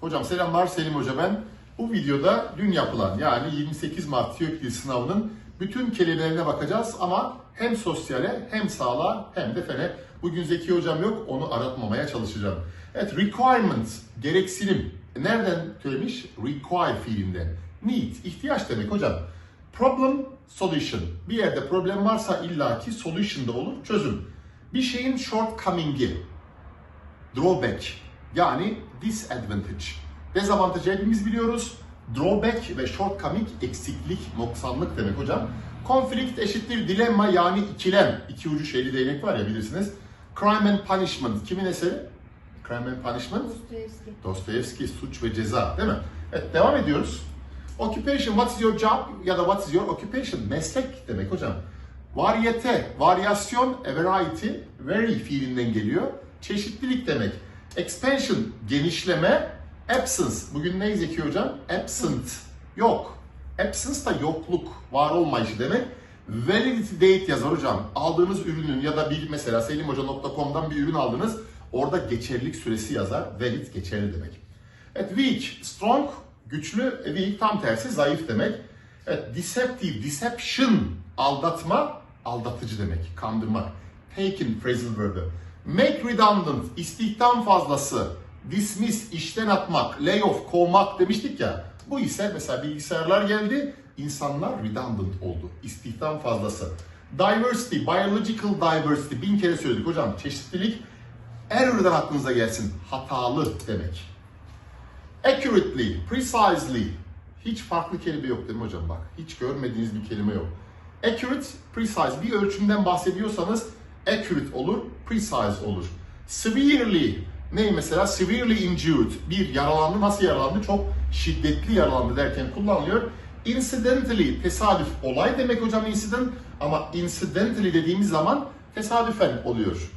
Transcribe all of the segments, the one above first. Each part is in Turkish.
Hocam selamlar Selim Hoca ben. Bu videoda dün yapılan yani 28 Mart TÜİK Dil Sınavı'nın bütün kelimelerine bakacağız ama hem sosyale hem sağlığa hem de fene. Bugün Zeki Hocam yok onu aratmamaya çalışacağım. Evet requirement gereksinim. Nereden türemiş? Require fiilinden. Need ihtiyaç demek hocam. Problem solution. Bir yerde problem varsa illaki solution da olur çözüm. Bir şeyin shortcoming'i drawback yani disadvantage. Dezavantajı hepimiz biliyoruz. Drawback ve shortcoming eksiklik, noksanlık demek hocam. Konflikt eşittir dilemma yani ikilem. İki ucu şeyli değnek var ya bilirsiniz. Crime and Punishment kimin eseri? Crime and Punishment? Dostoyevski. Dostoyevski suç ve ceza değil mi? Evet devam ediyoruz. Occupation, what is your job ya da what is your occupation? Meslek demek hocam. Varyete, varyasyon, variety, vary fiilinden geliyor. Çeşitlilik demek. Expansion, genişleme, absence. Bugün ne Zeki hocam? Absent, yok. Absence da yokluk, var olmayışı demek. Validity date yazar hocam. Aldığınız ürünün ya da bir mesela selimhoca.com'dan bir ürün aldınız. Orada geçerlilik süresi yazar. Valid geçerli demek. Evet weak, strong, güçlü, e, weak tam tersi zayıf demek. Evet deceptive, deception, aldatma, aldatıcı demek, kandırmak. Taken phrasal verb'ü. Make redundant, istihdam fazlası. Dismiss, işten atmak. Lay off, kovmak demiştik ya. Bu ise mesela bilgisayarlar geldi, insanlar redundant oldu. İstihdam fazlası. Diversity, biological diversity. Bin kere söyledik hocam. Çeşitlilik, error'dan aklınıza gelsin. Hatalı demek. Accurately, precisely. Hiç farklı kelime yok değil mi hocam bak? Hiç görmediğiniz bir kelime yok. Accurate, precise. Bir ölçümden bahsediyorsanız accurate olur, precise olur. Severely. Ne mesela? Severely injured. Bir yaralandı. Nasıl yaralandı? Çok şiddetli yaralandı derken kullanılıyor. Incidentally, tesadüf. Olay demek hocam incident. Ama incidentally dediğimiz zaman tesadüfen oluyor.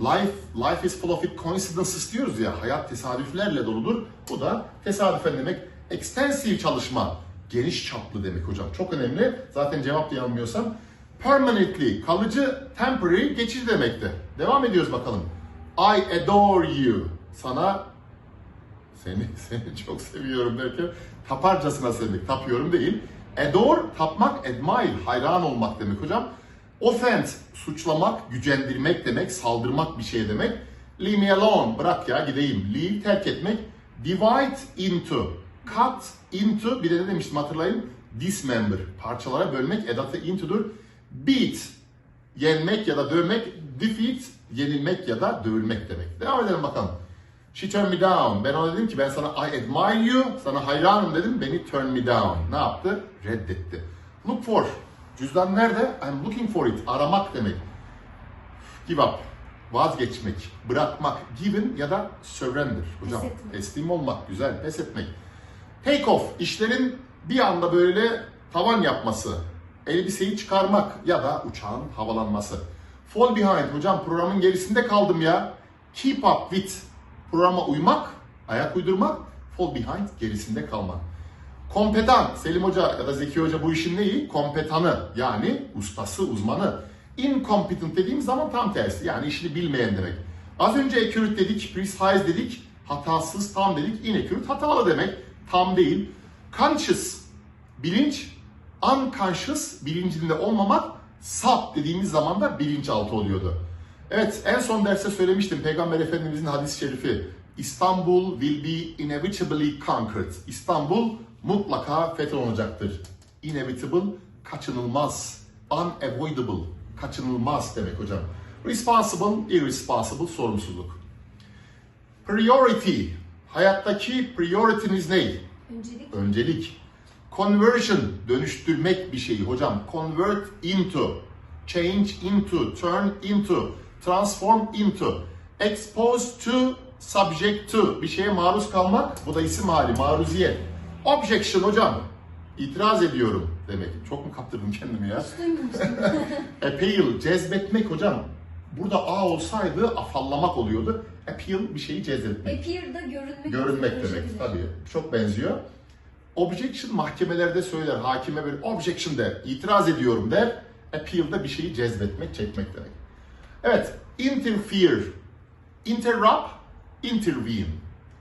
Life, life is full of it coincidences diyoruz ya, hayat tesadüflerle doludur. Bu da tesadüfen demek. Extensive çalışma, geniş çaplı demek hocam. Çok önemli. Zaten cevap da yanılmıyorsam. Permanently, kalıcı, temporary, geçici demekti. Devam ediyoruz bakalım. I adore you. Sana seni seni çok seviyorum derken taparcasına sevmek, tapıyorum değil. Adore, tapmak, admire, hayran olmak demek hocam. Offense, suçlamak, gücendirmek demek, saldırmak bir şey demek. Leave me alone, bırak ya gideyim. Leave, terk etmek. Divide into, cut into, bir de ne demiştim hatırlayın? Dismember, parçalara bölmek, edatı into'dur. Beat, yenmek ya da dövmek. Defeat, yenilmek ya da dövülmek demek. Devam edelim bakalım. She turned me down. Ben ona dedim ki ben sana I admire you, sana hayranım dedim. Beni turn me down. Ne yaptı? Reddetti. Look for. Cüzdan nerede? I'm looking for it. Aramak demek. Give up. Vazgeçmek, bırakmak. Given ya da surrender. Hocam teslim olmak, güzel. Pes etmek. Take off. işlerin bir anda böyle tavan yapması. Elbiseyi çıkarmak ya da uçağın havalanması. Fall behind. Hocam programın gerisinde kaldım ya. Keep up with. Programa uymak, ayak uydurmak. Fall behind, gerisinde kalmak. Kompetan, Selim Hoca ya da Zeki Hoca bu işin neyi? Kompetanı yani ustası, uzmanı. Incompetent dediğimiz zaman tam tersi yani işini bilmeyen demek. Az önce accurate dedik, precise dedik, hatasız tam dedik. Inaccurate hatalı demek, tam değil. Conscious, bilinç, unconscious, bilincinde olmamak, sub dediğimiz zaman da bilinçaltı oluyordu. Evet en son derste söylemiştim Peygamber Efendimizin hadis-i şerifi. İstanbul will be inevitably conquered. İstanbul mutlaka fetholunacaktır. Inevitable, kaçınılmaz. Unavoidable, kaçınılmaz demek hocam. Responsible, irresponsible, sorumsuzluk. Priority, hayattaki priority'niz ne? Öncelik. Öncelik. Conversion, dönüştürmek bir şeyi hocam. Convert into, change into, turn into, transform into. Expose to, subject to. Bir şeye maruz kalmak, bu da isim hali, maruziyet. Objection hocam, itiraz ediyorum demek. Çok mu kaptırdım kendimi ya? Appeal, cezbetmek hocam. Burada A olsaydı afallamak oluyordu. Appeal bir şeyi cezbetmek. Appear'da görünmek. Görünmek demek tabii. Çok benziyor. Objection mahkemelerde söyler. Hakime bir objection der. itiraz ediyorum der. Appeal'da bir şeyi cezbetmek, çekmek demek. Evet. Interfere. Interrupt, intervene.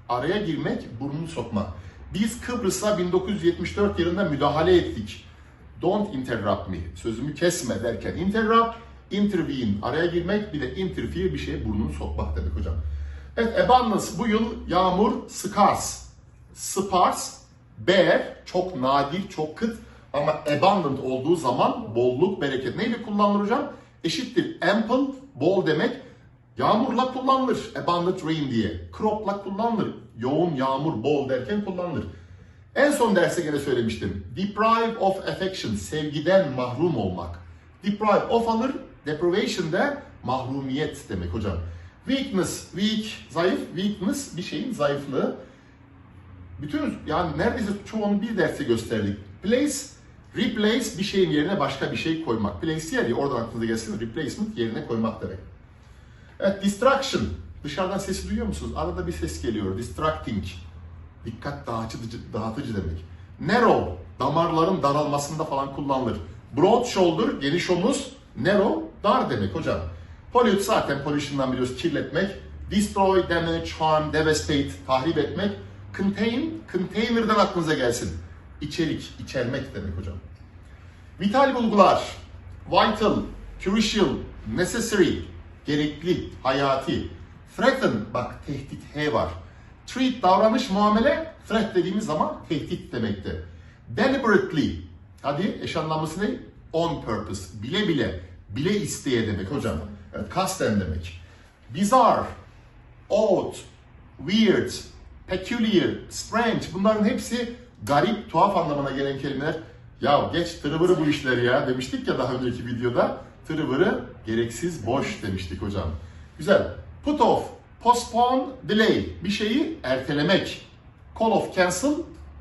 araya girmek, burnunu sokmak. Biz Kıbrıs'a 1974 yılında müdahale ettik. Don't interrupt me. Sözümü kesme derken interrupt, intervene. Araya girmek bir de interfere bir şeye burnunu sokmak demek hocam. Evet abundance bu yıl yağmur scarce. Sparse, bare, çok nadir, çok kıt ama abundant olduğu zaman bolluk, bereket. Neyle kullanılır hocam? Eşittir ample, bol demek. Yağmurla kullanılır abundant rain diye. Crop'la kullanılır. Yoğun yağmur, bol derken kullanılır. En son derste gene söylemiştim. Deprive of affection, sevgiden mahrum olmak. Deprive of alır, deprivation de mahrumiyet demek hocam. Weakness, weak, zayıf, weakness bir şeyin zayıflığı. Bütün yani neredeyse çoğunu bir derste gösterdik. Place, replace bir şeyin yerine başka bir şey koymak. Place yer ya oradan aklınıza gelsin. Replacement yerine koymak demek. Evet, distraction. Dışarıdan sesi duyuyor musunuz? Arada bir ses geliyor. Distracting. Dikkat dağıtıcı, dağıtıcı demek. Narrow, damarların daralmasında falan kullanılır. Broad shoulder, geniş omuz. Narrow, dar demek hocam. Pollute zaten pollution'dan biliyoruz, kirletmek. Destroy, damage, harm, devastate, tahrip etmek. Contain, container'dan aklınıza gelsin. İçerik, içermek demek hocam. Vital bulgular, vital, crucial, necessary, gerekli, hayati. Threaten, bak tehdit H var. Treat, davranış, muamele, threat dediğimiz zaman tehdit demektir. Deliberately, hadi eş anlamlısı ne? On purpose, bile bile, bile isteye demek hocam. Evet, kasten demek. Bizarre, odd, weird, peculiar, strange bunların hepsi garip, tuhaf anlamına gelen kelimeler. Ya geç tırıvırı bu işler ya demiştik ya daha önceki videoda. Tırıvırı gereksiz, boş demiştik hocam. Güzel. Put off, postpone, delay. Bir şeyi ertelemek. Call off, cancel,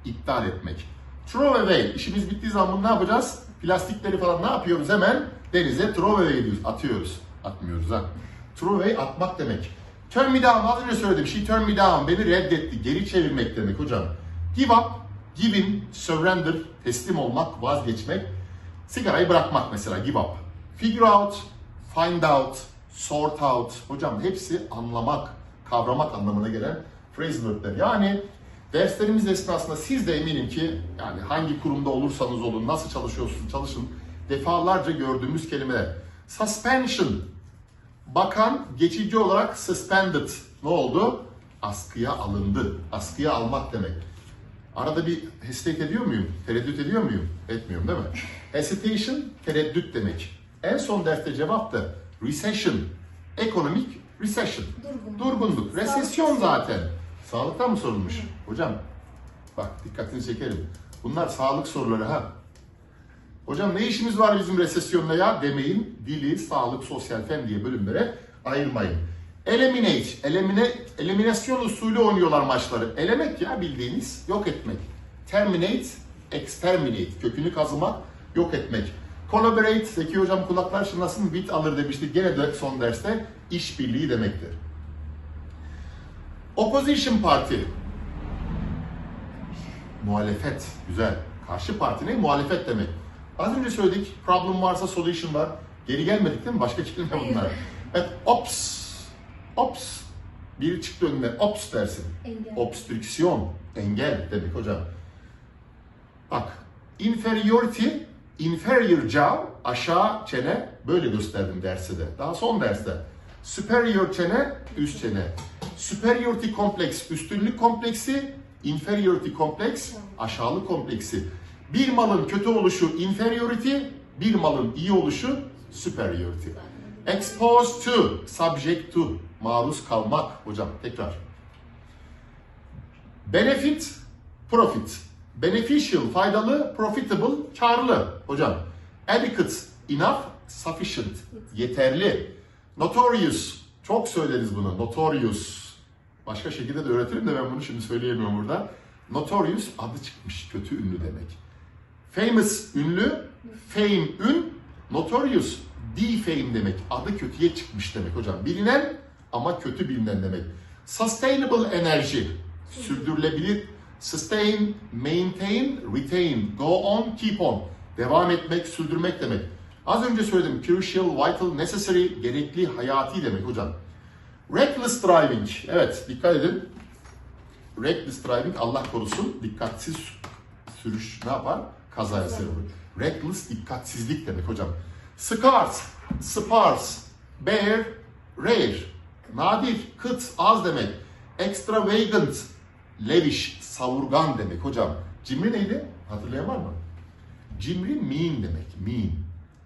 iptal etmek. Throw away. İşimiz bittiği zaman ne yapacağız? Plastikleri falan ne yapıyoruz hemen? Denize throw away ediyoruz. Atıyoruz. Atmıyoruz ha. Throw away atmak demek. Turn me down. Az önce söyledim. She turned me down. Beni reddetti. Geri çevirmek demek hocam. Give up. Give in. Surrender. Teslim olmak. Vazgeçmek. Sigarayı bırakmak mesela. Give up. Figure out. Find out. Sort out. Hocam hepsi anlamak, kavramak anlamına gelen phrase word'ler. Yani derslerimiz esnasında siz de eminim ki yani hangi kurumda olursanız olun, nasıl çalışıyorsunuz çalışın defalarca gördüğümüz kelimeler. Suspension. Bakan geçici olarak suspended. Ne oldu? Askıya alındı. Askıya almak demek. Arada bir hesitate ediyor muyum? Tereddüt ediyor muyum? Etmiyorum değil mi? Hesitation, tereddüt demek. En son derste cevap da recession. Ekonomik recession. Durgunluk. Durgunluk. Resesyon zaten. Sağlıktan mı sorulmuş? Hocam bak dikkatini çekerim. Bunlar sağlık soruları ha. Hocam ne işimiz var bizim resesyonla ya demeyin. Dili, sağlık, sosyal fen diye bölümlere ayırmayın. Eliminate, elimine, eliminasyon usulü oynuyorlar maçları. Elemek ya bildiğiniz, yok etmek. Terminate, exterminate, kökünü kazımak, yok etmek. Collaborate, Zeki Hocam kulaklar şınlasın, bit alır demiştik. Gene de son derste işbirliği demektir. Opposition Party. Muhalefet. Güzel. Karşı parti ne? Muhalefet demek. Az önce söyledik. Problem varsa solution var. Geri gelmedik değil mi? Başka kelime bunlar. Evet. Ops. Ops. Biri çıktı önüne. Ops dersin. Engel. Obstrüksiyon. Engel demek hocam. Bak. Inferiority. Inferior jaw. Aşağı çene. Böyle gösterdim derste de. Daha son derste. Superior çene. Üst çene. Superiority kompleks. Üstünlük kompleksi. Inferiority kompleks. Aşağılık kompleksi. Bir malın kötü oluşu inferiority. Bir malın iyi oluşu superiority. Exposed to. Subject to. Maruz kalmak. Hocam tekrar. Benefit, profit. Beneficial, faydalı, profitable, karlı. Hocam, adequate, enough, sufficient, yeterli. Notorious, çok söyleriz bunu, notorious. Başka şekilde de öğretirim de ben bunu şimdi söyleyemiyorum burada. Notorious, adı çıkmış, kötü ünlü demek. Famous, ünlü, fame, ün, notorious, defame demek. Adı kötüye çıkmış demek hocam. Bilinen ama kötü bilinen demek. Sustainable enerji, sürdürülebilir. Sustain, maintain, retain, go on, keep on. Devam etmek, sürdürmek demek. Az önce söyledim. Crucial, vital, necessary, gerekli, hayati demek hocam. Reckless driving. Evet, dikkat edin. Reckless driving Allah korusun dikkatsiz sürüş ne yapar? Kazaya sebep olur. Reckless dikkatsizlik demek hocam. Scarce, sparse, bare, rare. Nadir, kıt, az demek. Extravagant, lavish, savurgan demek hocam. Cimri neydi? Hatırlayan var mı? Cimri mean demek, mean.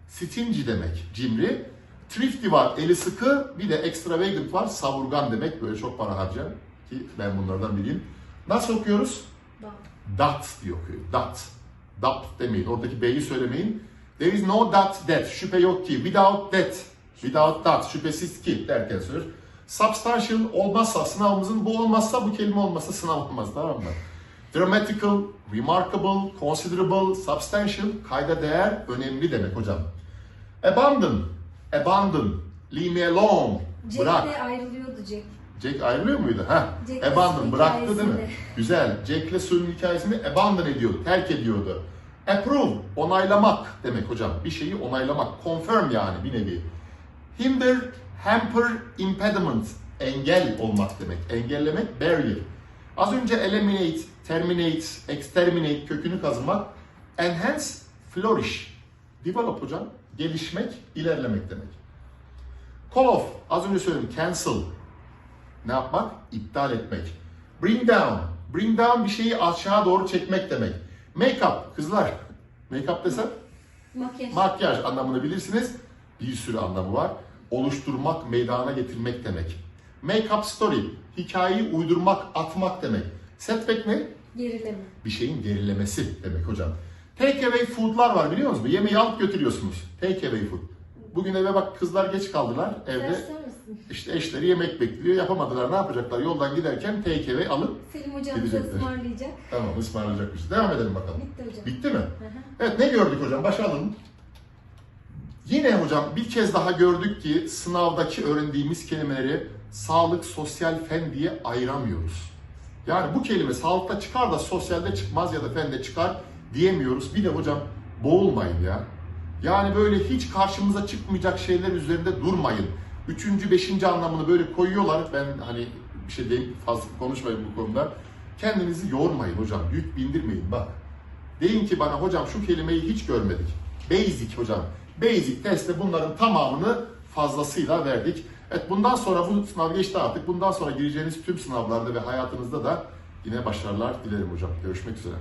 Stingy demek, cimri. Thrifty var, eli sıkı. Bir de extravagant var, savurgan demek. Böyle çok para harcar ki ben bunlardan biriyim. Nasıl okuyoruz? Bak. Dat diye okuyor. Dat. Dat demeyin. Oradaki B'yi söylemeyin. There is no doubt that. Şüphe yok ki. Without that. Without that. Şüphesiz ki derken söyler. Substantial olmazsa sınavımızın bu olmazsa bu kelime olmazsa sınav olmaz tamam mı? Dramatical, remarkable, considerable, substantial, kayda değer, önemli demek hocam. Abandon, abandon, leave me alone, Jack bırak. ayrılıyordu Jack. Jack ayrılıyor muydu? Ha, abandon bıraktı değil mi? Güzel. Jack'le Sue'nun hikayesini abandon ediyordu, terk ediyordu. Approve, onaylamak demek hocam. Bir şeyi onaylamak, confirm yani bir nevi. Hinder, hamper, impediment, engel olmak demek. Engellemek, barrier. Az önce eliminate, terminate, exterminate kökünü kazımak. Enhance, flourish. Develop hocam. Gelişmek, ilerlemek demek. Call off, az önce söyledim, cancel. Ne yapmak? İptal etmek. Bring down. Bring down bir şeyi aşağı doğru çekmek demek. Make up, kızlar. Make up desem? Makyaj. Makyaj anlamını bilirsiniz. Bir sürü anlamı var. Oluşturmak, meydana getirmek demek. Make up story, hikayeyi uydurmak, atmak demek. Setback ne? Gerileme. Bir şeyin gerilemesi demek hocam. Take away food'lar var biliyor musunuz? Yemeği alıp götürüyorsunuz. Take away food. Bugün eve bak kızlar geç kaldılar evde. İşte eşleri yemek bekliyor, yapamadılar. Ne yapacaklar? Yoldan giderken away alıp Selim hocam bize Gidecekler. ısmarlayacak. tamam ısmarlayacakmış. Devam edelim bakalım. Bitti hocam. Bitti mi? Hı hı. Evet ne gördük hocam? Başa alalım. Yine hocam bir kez daha gördük ki sınavdaki öğrendiğimiz kelimeleri sağlık, sosyal, fen diye ayıramıyoruz. Yani bu kelime sağlıkta çıkar da sosyalde çıkmaz ya da fende çıkar diyemiyoruz. Bir de hocam boğulmayın ya. Yani böyle hiç karşımıza çıkmayacak şeyler üzerinde durmayın. Üçüncü, beşinci anlamını böyle koyuyorlar. Ben hani bir şey değil, fazla konuşmayayım bu konuda. Kendinizi yormayın hocam. Yük bindirmeyin bak. Deyin ki bana hocam şu kelimeyi hiç görmedik. Basic hocam. Basic testte bunların tamamını fazlasıyla verdik. Evet bundan sonra bu sınav geçti artık. Bundan sonra gireceğiniz tüm sınavlarda ve hayatınızda da yine başarılar dilerim hocam. Görüşmek üzere.